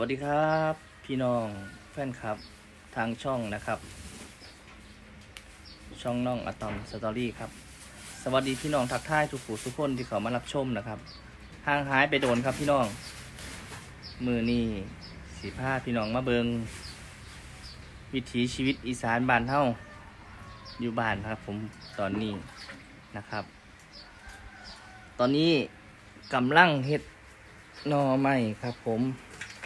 วัสดีครับ พี่น้องแฟนครับทางช่องนะครับ ช่องน้องอะตอมสตอรี่ครับ สวัสดีพี่น้องทักทายทุกผู้ทุกคนที่เขามารับชมนะครับห่างหายไปโดนครับพี่น้อง มือนี่สีผ้าพี่น้องมาเบิงวิถีชีวิตอีสานบ้านเฮาอยู่บ้านครับ ผมตอนนี้นะครับ ตอนนี้กำลังเฮ็ดนอไม้ครับผม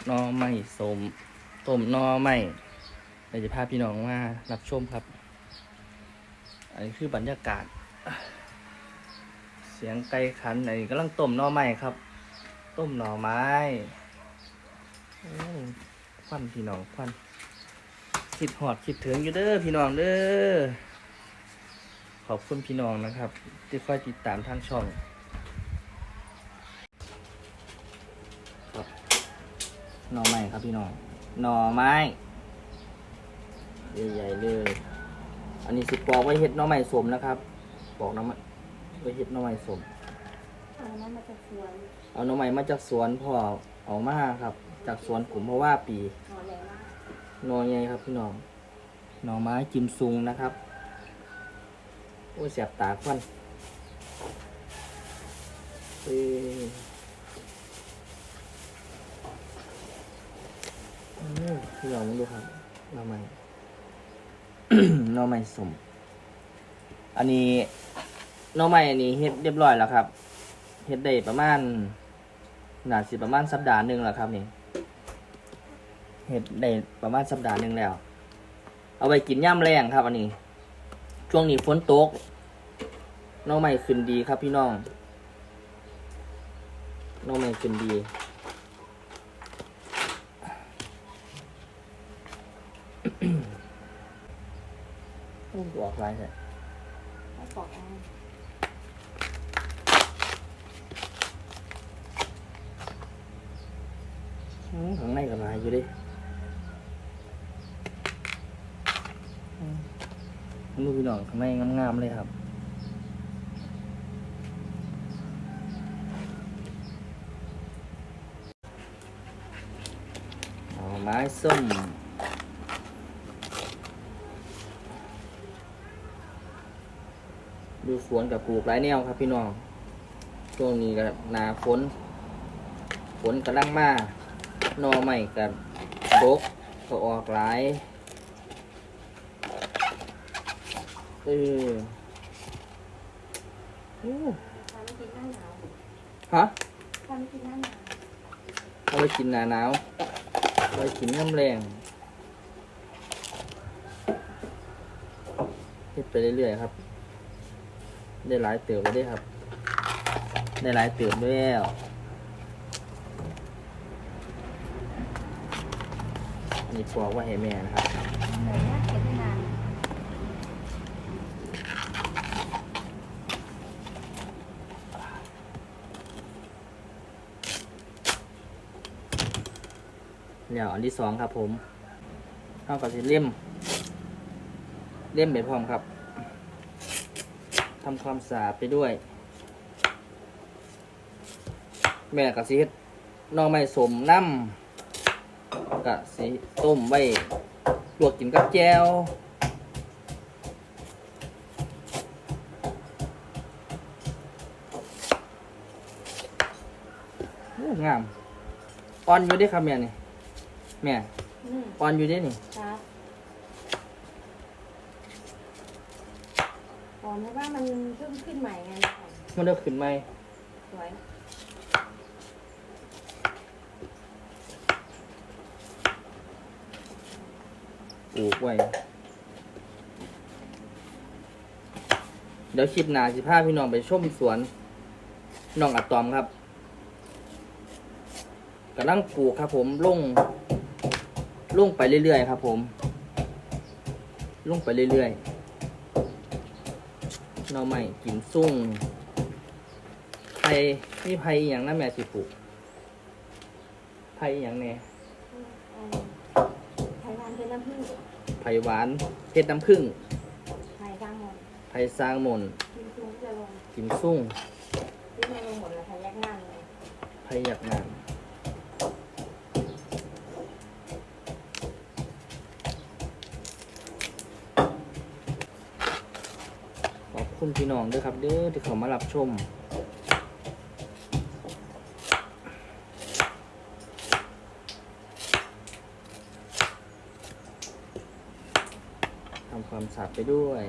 นอไม้สมต้มนอไม้เดี๋ยวจะพาพี่น้องมารับชมครับ อันนี้คือบรรยากาศ เสียงไก่ขันอันนี้กำลังต้มนอไม้ครับ ต้มหน่อไม้ควันพี่น้องควันคิดหอดคิดถึงอยู่เด้อพี่น้องเด้อขอบคุณพี่น้องนะครับ ที่คอยติดตามทางช่อง หน่อไม้ครับพี่น้อง หน่อไม้ใหญ่ๆเลย อันนี้สิปอกไว้เฮ็ดหน่อไม้สมนะครับ ปอกหน้ำไม้ไว้เฮ็ดหน่อไม้สม เอาน้ำมาจากสวนเอาหน่อไม้มาจากสวนพ่อเอามาครับ จากสวนผมเพราะว่าปีหอแรงมากหน่อใหญ่ครับพี่น้อง หน่อไม้จิมซุงนะครับ โอ้ยแสบตาควันเอ้ยอืม พี่น้องดูครับหน่อไม้หน่อไม้สมอันนี้หน่อไม้อันนี้เฮ็ดเรียบร้อยแล้วครับเฮ็ดได้ประมาณน่าสิประมาณสัปดาห์หนึ่งแล้วครับนี่เฮ็ดได้ประมาณสัปดาห์หนึ่งแล้ว เอาไว้กินย่ำแรงครับ อันนี้ ช่วงนี้ฝนตกน้องใหม่ขึ้นดีครับพี่น้องน้องใหม่ขึ้นดี โอ้ออกลยใช่แล้วปอกเอาอืมข้างในก็ลายอยู่ดิอืมลูกพี่น้องข้างในงามๆเลยครับเอาไม้ส้ม ดูสวนกับปลูกหลายแนวครับพี่น้องช่วงนี้ก็หนาฝนฝนกำลังมานอใหม่กับรกก็ออกหลายเออโอ้ทำไม่กินหน้าหนาวฮะเอาไปกินหนาหนาวเอาไปกินน้ำแรงเฮ็ดไปเรื่อยๆครับ ได้หลายเติบแล้วได้ครับ ได้หลายเติบแล้วอันนี้ปอกว่าให้แม่นะครับเก็บไม่นานเดี๋ยวอันที่สองครับผมเท่ากับสิเล่ม เล่มไปพร้อมครับ ทำความสะอาดไปด้วย แม่กับสิเฮ็ดหน่อไม้สมน้ำกับสิต้มไว้ลวกกินกับแจวโอ้งามอ่อนอยู่เด้ครับแม่นี่แม่อืมอ่อนอยู่เด้นี่ครับ อ๋อเพราะว่ามันเพิ่งขึ้นใหม่ไงนะคะมันเลิกขึ้นไหมสวยปลูกไว้ เดี๋ยวคลิปหนาสิพาพี่น้องไปชมสวนน้องอะตอมครับกำลังปลูกครับผมลงลงไปเรื่อยๆครับผมลงไปเรื่อยๆ หน่อใหม่กินซุ่งไผ่นี่ไผ่อหย่างนั้นแม่สิปลูกไผ่อหย่างแน่อืมไทยร้านเป็นน้ำผึ้งไผ่หวานเพชรน้ำผึ้งไทยกลางหมดไผ่ซางหมนกินซุงจะลงกิมซุ่งที่ไม่ลงหมดเลยไทยแยกงานเลยไผ่หยักงาน คุณพี่น้องด้วยครับ เด้อที่เขามารับชม ทำความสะอาดไปด้วย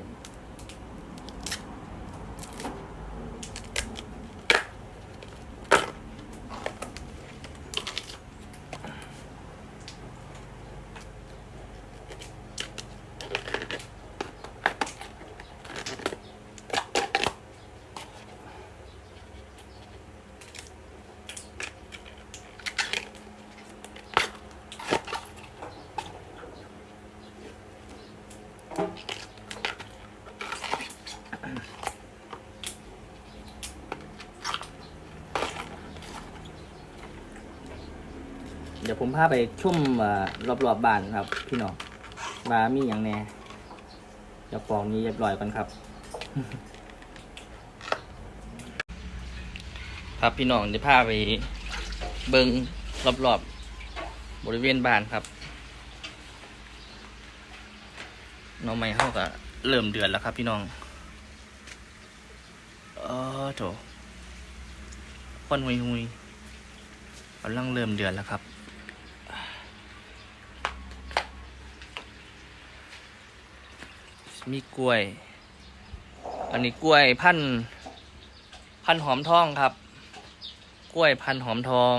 ดี๋ยวผมพาไปชุ่มรอบๆบ้านครับ พี่น้องมามีอย่างแน่เดี๋ยวปองนี้เรียบร้อยกันครับ ครับพี่น้องเดี๋ยวพาไปเบิงรอบๆบริเวณบ้านครับน้องไม้เขาก็เริ่มเดือนแล้วครับ พี่น้องเออโถควันหุยหุยกำลังเริ่มเดือนแล้วครับ มีกล้วย อันนี้กล้วยพันธุ์พันธุ์หอมทองครับ กล้วยพันธุ์หอมทอง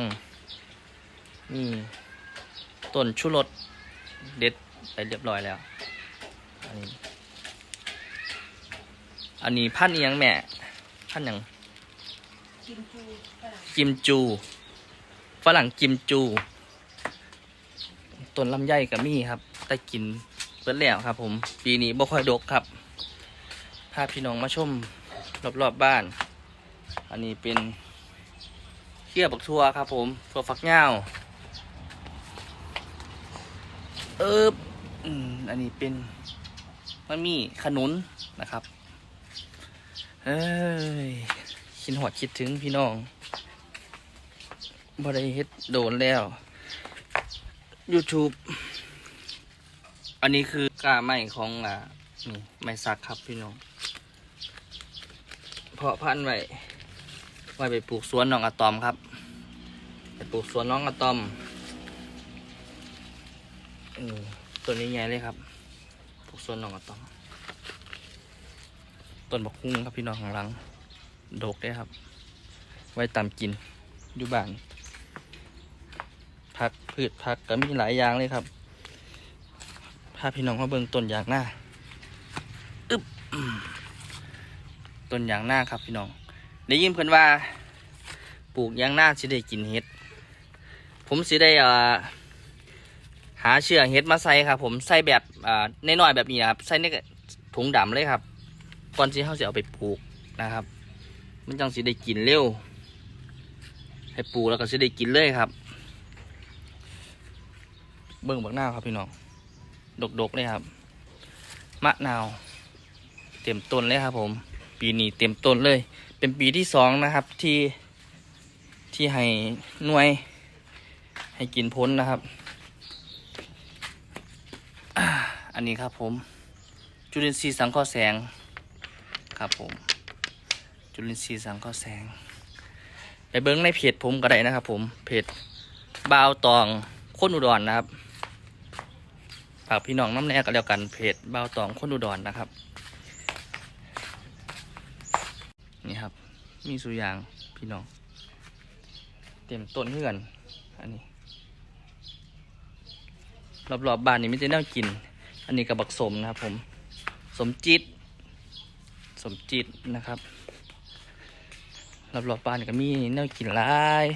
นี่ต้นชุรสเด็ดไปเรียบร้อยแล้ว อันนี้ อันนี้พันธุ์อิหยังแม่พันธุ์ยังกินจูฝรั่งกิมจูฝรั่งกิมจูต้นลำไยกับมี่ครับแต่กิน ดแล้วครับ ผม ปีนี้บ่ค่อยดกครับพาพี่น้องมาชมรอบๆบบ้าน อันนี้เป็นเขี้ยบักทัวครับ ผมทัวฝักยาวเอิบอืมอันนี้เป็นมันมีขนุนนะครับ เอ้ยคิดหอดคิดถึงพี่น้องบ่ได้เฮ็ดโดนแล้ว YouTube อันนี้คือกล้าไม้ของอ่านี่ไม้สักครับพี่น้อง เพาะพันธุ์ไว้ไว้ไปปลูกสวนน้องอะตอมครับ ไปปลูกสวนน้องอะตอมอต้นนี้ใหญ่เลยครับปลูกสวนน้องอะตอม ต้นบักฮุ้งครับพี่น้องข้างหลัง โดกได้ครับ ไว้ตามกินอยู่บ้านผักพืชผักก็มีหลายอย่างเลยครับ พาพี่น้องมาเบิ่งต้นยางหน้าอึบต้นยางหน้าครับพี่น้องได้ยินเพิ่นว่า ปลูกยางหน้าสิได้กินเห็ด ผมสิได้อ่อหาเชื้อเห็ดมาใส่ครับ ผมใส่แบบอ่าน้อยๆแบบนี้นะครับใส่ในถุงดำเลยครับก่อนที่เขาจะเอาไปปลูกนะครับ มันจังสิได้กินเร็ว ให้ปลูกแล้วก็สิได้กินเลยครับ เบิ่งบักหน้าครับพี่น้อง ดกๆเลยครับ มะนาว เต็มต้นเลยครับ ผม ปีนี้เต็มต้นเลย เป็นปีที่สองนะครับที่ที่ให้หน่วย ให้กินพ้นนะครับ อันนี้ครับผม จุลินทรีย์สังเคราะห์แสงครับผม จุลินทรีย์สังเคราะห์แสง ไปเบิ้งในเพจผมก็ได้นะครับ ผมเพจบาวตองคนอุดรนะครับ ฝากพี่น้องน้ำแน่ก็แล้วกันเพจเบาตองคนอุดรนนะครับ นี่ครับ มีสุอยางพี่น้อง เต็มต้นเพื่อนอันนี้ รอบๆบบ้านนี่ไม่ได้แนวกิน อันนี้กระบักสมนะครับผม สมจิต สมจิตนะครับ รอบๆบ้านก็มีแนวกินหลาย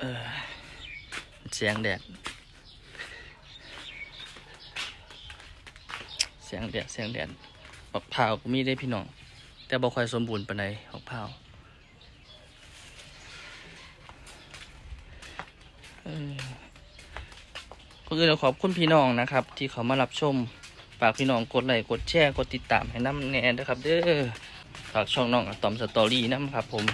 เออ สียงแดด เสียงแดด เสียงแดดบักพร้าวก็มีได้พี่น้อง แต่บ่ค่อยสมบูรณ์ปานใดบักพร้าวก็คือเราขอบคุณพี่น้องนะครับ ที่เขามารับชมฝากพี่น้องกดไลค์กดแชร์กดติดตามให้น้ำแน่นะครับเด้อฝากช่องน้องอตอมสตอรี่น้ำครับผม